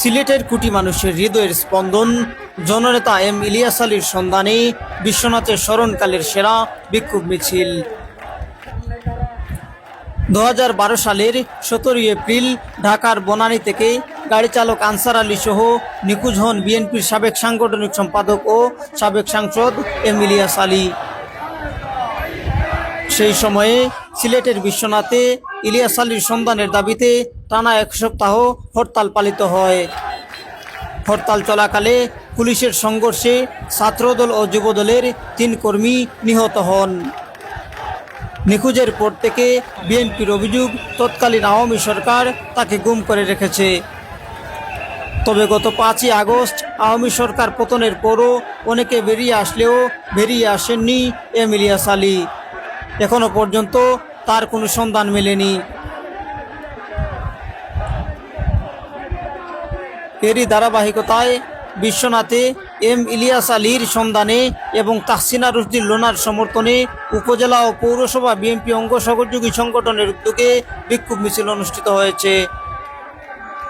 সিলেটের কুটি মানুষের হৃদয়ের স্পন্দন। জননেতা এম ইলিয়াস আলীর সন্ধানে বিশ্বনাথের স্মরণকালের সেরা বিক্ষোভ মিছিল। দু হাজার বারো সালের সতেরোই এপ্রিল ঢাকার বনানী থেকে গাড়ি চালক আনসার আলী সহ নিখোঁজ হন বিএনপির সাবেক সাংগঠনিক সম্পাদক ও সাবেক সাংসদ এম ইলিয়াস আলী। সেই সময়ে সিলেটের বিশ্বনাথে ইলিয়াস আলীর সন্ধানের দাবিতে টানা এক সপ্তাহ হরতাল পালিত হয়। হরতাল চলাকালে পুলিশের সংঘর্ষে ছাত্রদল ও যুবদলের তিন কর্মী নিহত হন। নিখোঁজের পর থেকে বিএনপির অভিযোগ, তৎকালীন আওয়ামী সরকার তাকে গুম করে রেখেছে। তবে গত পাঁচই আগস্ট আওয়ামী সরকার পতনের পরও অনেকে বেরিয়ে আসলেও বেরিয়ে আসেননি এম ইলিয়াস আলী। এখনও পর্যন্ত তার কোনো সন্ধান মেলেনি। এরই ধারাবাহিকতায় বিশ্বনাথে এম ইলিয়াস আলীর সন্ধানে এবং তাহসিনা রুশদি লোনার সমর্থনে উপজেলা ও পৌরসভা বিএনপি অঙ্গ সহযোগী সংগঠনের উদ্যোগে বিক্ষোভ মিছিল অনুষ্ঠিত হয়েছে।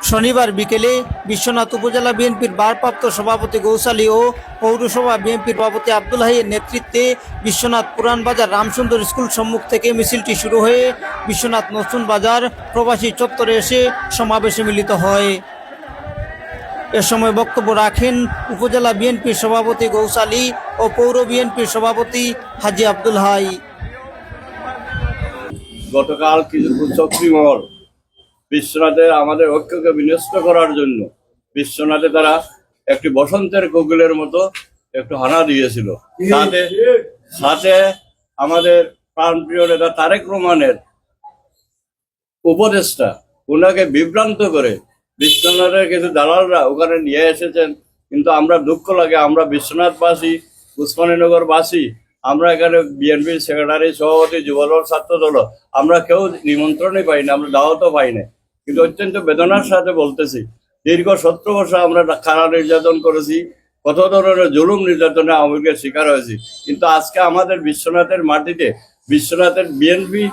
শনিবার বিকেলে বিশ্বনাথ উপজেলা বিএনপির ভারপ্রাপ্ত সভাপতি গৌসালী ও পৌরসভা বিএনপির সভাপতি আব্দুল হাইয়ের নেতৃত্বে বিশ্বনাথ পুরান বাজার রামসুন্দর স্কুল সম্মুখ থেকে মিছিলটি শুরু হয়ে বিশ্বনাথ নতুন বাজার প্রবাসী চত্বরে এসে সমাবেশে মিলিত হয়। এ সময় বক্তব্য রাখেন উপজেলা বিএনপির সভাপতি গৌসালী ও পৌর বিএনপির সভাপতি হাজি আব্দুল হাই। গতকাল কিছু চক্রীমহল বিশ্বনাথের আমাদের ঐক্যকে বিনষ্ট করার জন্য বিশ্বনাথে তারা একটি বসন্তের কোকিলের মতো একটু হানা দিয়েছিল। সাথে সাথে আমাদের প্রাণপ্রিয় নেতা তারেক রহমানের উপদেষ্টা ওনাকে বিভ্রান্ত করে বিশ্বনাথের কিছু দালালরা ওখানে নিয়ে এসেছেন। কিন্তু আমরা দুঃখ লাগে, আমরা বিশ্বনাথবাসী, উসমানীনগরবাসী, আমরা এখানে বিএনপির সেক্রেটারি, সভাপতি, যুবদল ছাত্র দল আমরা কেউ নিমন্ত্রণই পাই না আমরা দাওয়াতও পাই না কিন্তু অত্যন্ত বেদনার সাথে বলতেছি, দীর্ঘ সত্তর বছর আমরা খারা নির্যাতন করেছি, কত ধরনের জুলুম নির্যাতনে আওয়ামী শিকার হয়েছি। কিন্তু আজকে আমাদের বিশ্বনাথের মাটিতে, বিশ্বনাথের বিএনপি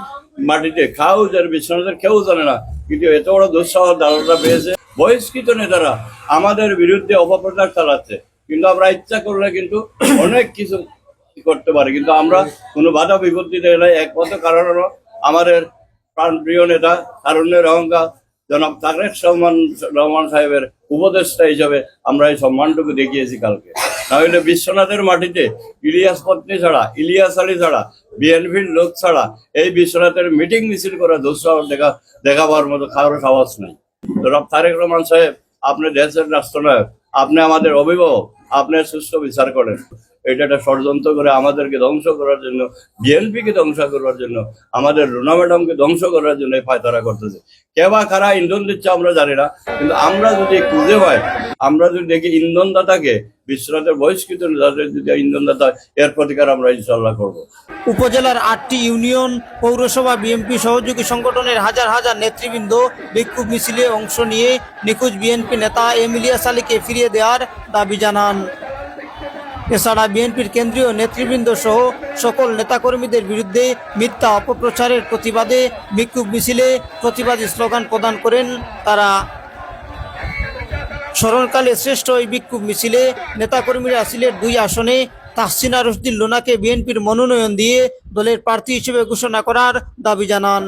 মাটিতে, খাউজের বিশ্বনাথের কেউ জানে না, কিন্তু এত বড় দুঃসাহস দালালরা পেয়েছে। বহিষ্কৃত নেতারা আমাদের বিরুদ্ধে অপপ্রচার চালাচ্ছে। কিন্তু আমরা ইচ্ছা করলে কিন্তু অনেক কিছু করতে পারি, কিন্তু আমরা কোনো বাধা বিপত্তি দেয় নাই। একমাত্র কারণ হলো আমাদের প্রাণপ্রিয় নেতা, তারুণ্যের অহংকার জনাব তারেক রহমান রহমান সাহেবের উপদেষ্টা হিসাবে আমরা এই সম্মানটুকু দেখিয়েছি কালকে। নাহলে বিশ্বনাথের মাটিতে ইলিয়াস পত্নী ছাড়া, ইলিয়াস আলী ছাড়া, বিএনপির লোক ছাড়া এই বিশ্বনাথের মিটিং মিছিল করে দুঃসাহস দেখা, দেখাবার মতো কারও সাহস নেই। জনাব তারেক রহমান সাহেব, আপনি দেশের রাষ্ট্রনায়ক, আপনি আমাদের অভিভাবক, আপনি সুস্থ বিচার করেন। এটা একটা ষড়যন্ত্র করে আমাদেরকে ধ্বংস করার জন্য বিএনপিকে ধ্বংস করার জন্য, আমাদের রুনা ম্যাডামকে ধ্বংস করার জন্য এই ফায়তারা করতেছে। কে বা কারা ইন্ধন দিচ্ছে আমরা জানি না, কিন্তু আমরা যদি খুঁজে পাই, আমরা যদি দেখি ইন্ধনদাতাকে, বিশ্বনাথের বহিষ্কৃত যদি ইন্ধনদাতা, এর প্রতিকার আমরা ইনশাল্লাহ করব। উপজেলার আটটি ইউনিয়ন, পৌরসভা বিএনপি সহযোগী সংগঠনের হাজার হাজার নেতৃবৃন্দ বিক্ষোভ মিছিলে অংশ নিয়ে নিখোঁজ বিএনপি নেতা এম ইলিয়াস আলীকে ফিরিয়ে দেওয়ার দাবি জানান। এছাড়া বিএনপির কেন্দ্রীয় নেতৃবৃন্দ সহ সকল নেতাকর্মীদের বিরুদ্ধে মিথ্যা অপপ্রচারের প্রতিবাদে বিক্ষোভ মিছিলে প্রতিবাদী স্লোগান প্রদান করেন তারা। স্মরণকালে শ্রেষ্ঠ ওই বিক্ষোভ মিছিলে নেতাকর্মীরা সিলেট দুই আসনে তাহসিনা রশদির লোনাকে বিএনপির মনোনয়ন দিয়ে দলের প্রার্থী হিসেবে ঘোষণা করার দাবি জানান।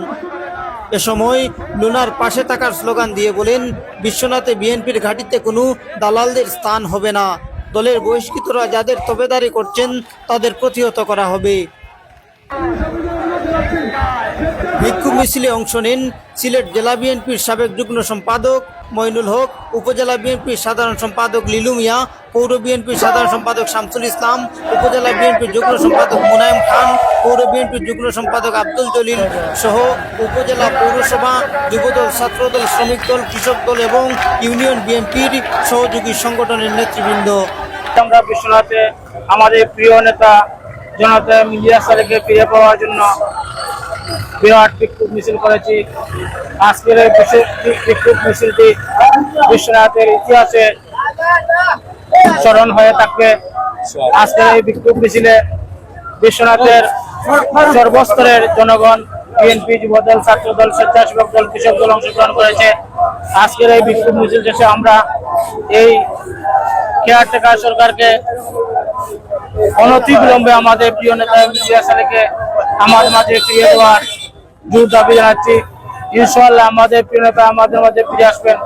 এ সময় লুনার পাশে থাকার স্লোগান দিয়ে বলেন, বিশ্বনাথে বিএনপির ঘাঁটিতে কোনো দালালদের স্থান হবে না। দলের বহিষ্কৃতরা যাদের তবেদারি করছেন, তাদের প্রতিহত করা হবে। বিক্ষোভ মিছিলে অংশ নেন। সিলেট জেলা বিএনপির সাবেক যুগ্ম সম্পাদক মইনুল হক, উপজেলা বিএনপির সাধারণ সম্পাদক লিলু মিয়া, পৌর বিএনপির সাধারণ সম্পাদক শামসুল ইসলাম, উপজেলা বিএনপির যুগ্ম সম্পাদক মুনায়েম খান, পৌর বিএনপির যুগ্ম সম্পাদক আব্দুল জলিল সহ উপজেলা পৌরসভা, যুবদল, ছাত্রদল, শ্রমিক দল, কৃষক দল এবং ইউনিয়ন বিএনপির সহযোগী সংগঠনের নেতৃবৃন্দ। আমরা বিশ্বনাথে আমাদের প্রিয় নেতা জনতা মিলিয়া সালেকে ফিরে পাওয়ার জন্য বিরাট বিক্ষোভ মিছিল করেছি। আজকের এই বিক্ষোভ মিছিলটি বিশ্বনাথের ইতিহাসে স্মরণ হয়ে থাকবে। আজকের এই বিক্ষোভ মিছিলে বিশ্বনাথের সর্বস্তরের জনগণ, বিএনপি যুবদল, ছাত্রদল, স্বেচ্ছাসেবক দল, কৃষক দল অংশগ্রহণ করেছে। আজকের এই বিক্ষোভ মিছিল শেষে আমরা এই কেয়ারটেকার সরকারকে অনতি বিলম্বে আমাদের প্রিয় নেতা আলীকে আমাদের মাঝে ফিরিয়ে দেওয়ার জোর দাবি জানাচ্ছি। ইনশাল্লাহ আমাদের প্রিয় নেতা আমাদের মাঝে ফিরে আসবেন।